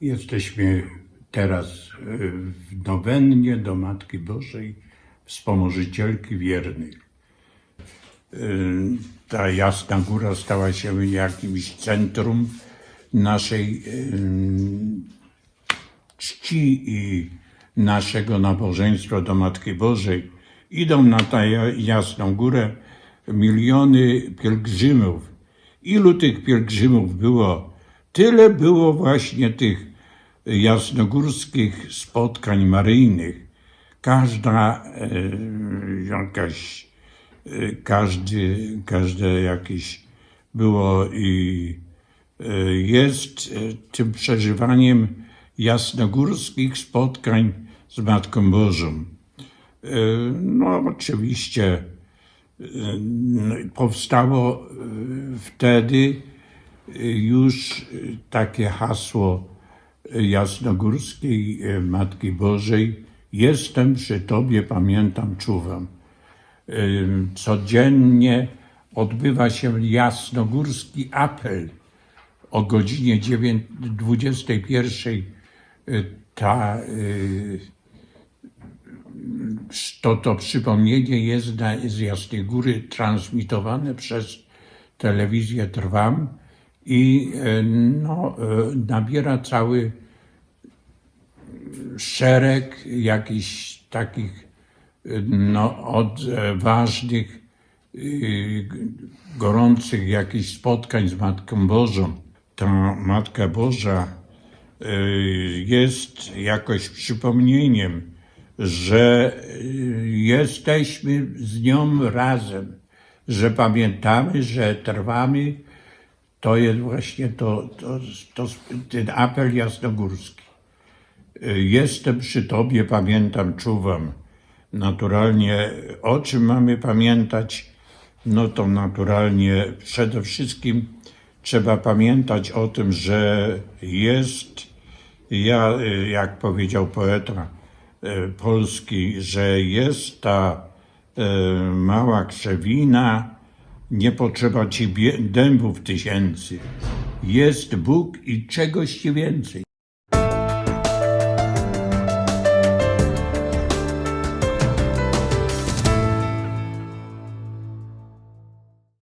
Jesteśmy teraz e, w nowennie do Matki Bożej, wspomożycielki wiernych. E, Ta Jasna Góra stała się jakimś centrum naszej e, czci i naszego nabożeństwa do Matki Bożej. Idą na tę ja- Jasną Górę miliony pielgrzymów. Ilu tych pielgrzymów było? Tyle było właśnie tych jasnogórskich spotkań maryjnych. Każda e, jakaś, e, każdy, każde jakieś było i e, jest tym przeżywaniem jasnogórskich spotkań z Matką Bożą. No oczywiście powstało wtedy już takie hasło jasnogórskiej e, Matki Bożej Jestem przy Tobie, pamiętam, czuwam. Codziennie odbywa się jasnogórski apel o godzinie dziewię- 21. e, Ta, e, to, to przypomnienie jest z Jasnej Góry transmitowane przez telewizję Trwam i e, no, e, nabiera cały szereg jakichś takich e, no, odważnych, gorących jakichś spotkań z Matką Bożą. Ta Matka Boża jest jakoś przypomnieniem, że jesteśmy z nią razem, że pamiętamy, że trwamy. To jest właśnie to, to, to, ten apel jasnogórski. Jestem przy Tobie, pamiętam, czuwam. Naturalnie, o czym mamy pamiętać? No to naturalnie przede wszystkim trzeba pamiętać o tym, że jest, ja, jak powiedział poeta y, polski, że jest ta y, mała krzewina, nie potrzeba ci dębów tysięcy. Jest Bóg i czegoś ci więcej.